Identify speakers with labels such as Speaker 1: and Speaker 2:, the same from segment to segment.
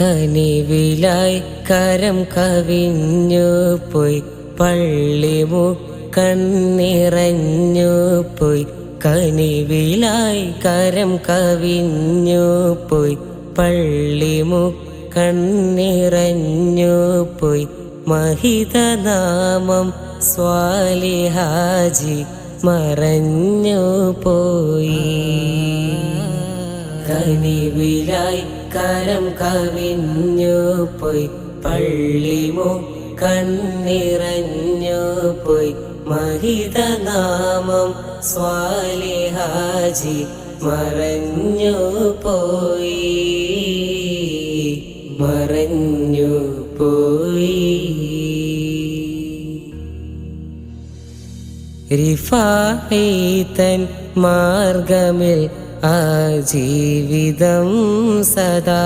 Speaker 1: കനിവിലായി കരം കവിഞ്ഞു പോയി. പള്ളിമുക്കണ്ണിറഞ്ഞു പോയി. കനിവിലായി കരം കവിഞ്ഞു പോയി. പള്ളിമുക്കണ്ണിറഞ്ഞു പോയി. മഹിതനാമം സ്വാലിഹാജി മറഞ്ഞു പോയി. കനിവിലായി കരം കവിഞ്ഞു പോയി. പള്ളിമു കണ്ണിറഞ്ഞു പോയി. മഹിതനാമം സ്വാലിഹാജി മറഞ്ഞു പോയി. മറഞ്ഞു പോയി. റിഫായിതൻ മാർഗമിൽ ആ ജീവിതം സദാ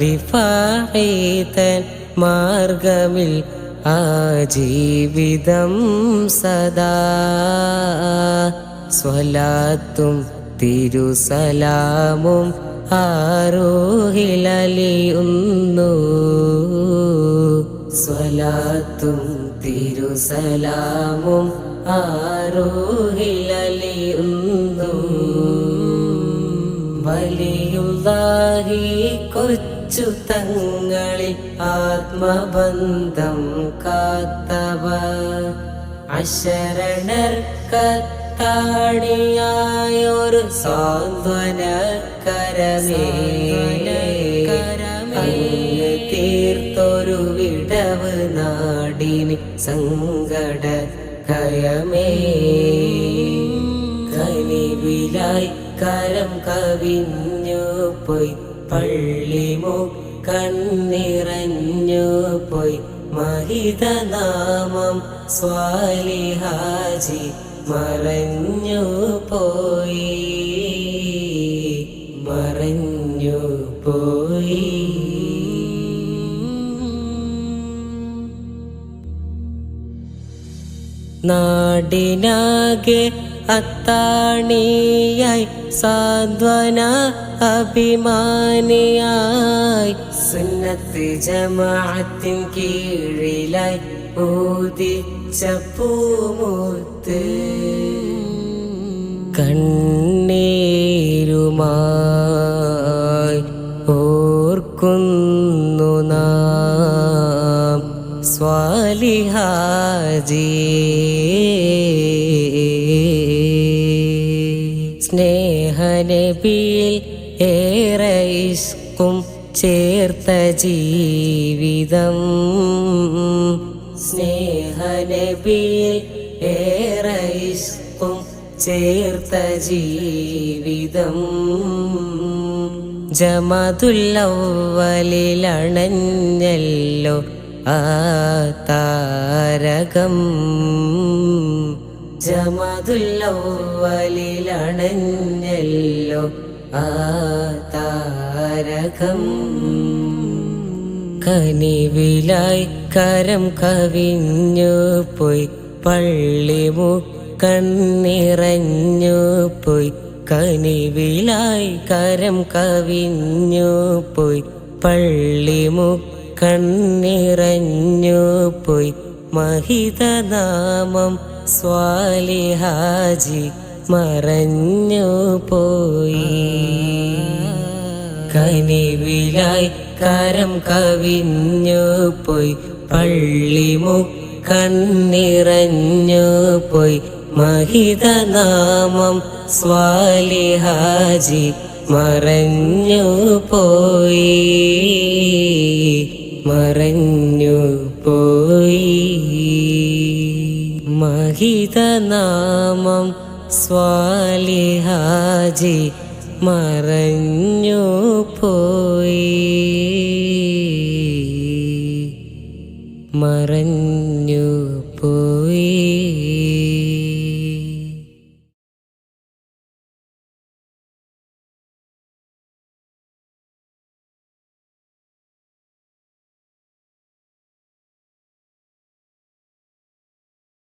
Speaker 1: റിഫായിതൻ മാർഗമിൽ ആ ജീവിതം സദാ സ്വലാത്തും തിരുസലാമും ആരോഹിലലിയുന്നു. സ്വലാത്തും തിരുസലാമും ആരോഹിലലിയുന്നു. വലിയുള്ളാഹി കൊച്ചു തങ്ങളിൽ ആത്മബന്ധം കാത്തവ അശരണർ കത്താടിയായൊരു സാന്ത്വന കരമേ കരമേ തീർത്തൊരു വിടവ് നാടിന് സങ്കട കയമേ കനിവിലായി കരം കവിഞ്ഞു പോയി പള്ളിമോ കണ്ണിറഞ്ഞു പോയി. മഹിതനാമം സ്വാലിഹാജി മറഞ്ഞു പോയി. നാടിനാകെ അത്താണിയായി സാന്ത്വന അഭിമാനിയായി. സുന്നത്ത് ജമാഅത്തിൻ കീഴിലായി ഊതിച്ച പൂമൂത്ത്. കണ്ണീരുമായി സ്വാലിഹാജി. സ്നേഹനബിയിൽ ഏറെ ഇഷ്കും ചേർത്ത ജീവിതം. സ്നേഹനബിയിൽ ഏറെ ഇഷ്കും ചേർത്ത ജീവിതം. ജമതുല്ലവലിലണഞ്ഞല്ലോ ആ താരകം ജമതുല്ലവലിലണഞ്ഞല്ലോ ആ താരകം കനിവിലായി കരം കവിഞ്ഞു പോയി പള്ളി കണ്ണിറഞ്ഞു പോയി. കനിവിലായി കരം കവിഞ്ഞു പോയി പള്ളിമു കണ്ണിറഞ്ഞു പോയി. മഹിതനാമം സ്വാലിഹാജി മറഞ്ഞു പോയി. കനിവിലായി കരം കവിഞ്ഞു പോയി. പള്ളിമു കണ്ണിറഞ്ഞു പോയി. മഹിതനാമം സ്വാലിഹാജി മറഞ്ഞു പോയി. മറഞ്ഞു പോയി. മഹിതനാമം സ്വാലിഹാജി മറഞ്ഞു പോയി. മറഞ്ഞു പോയി.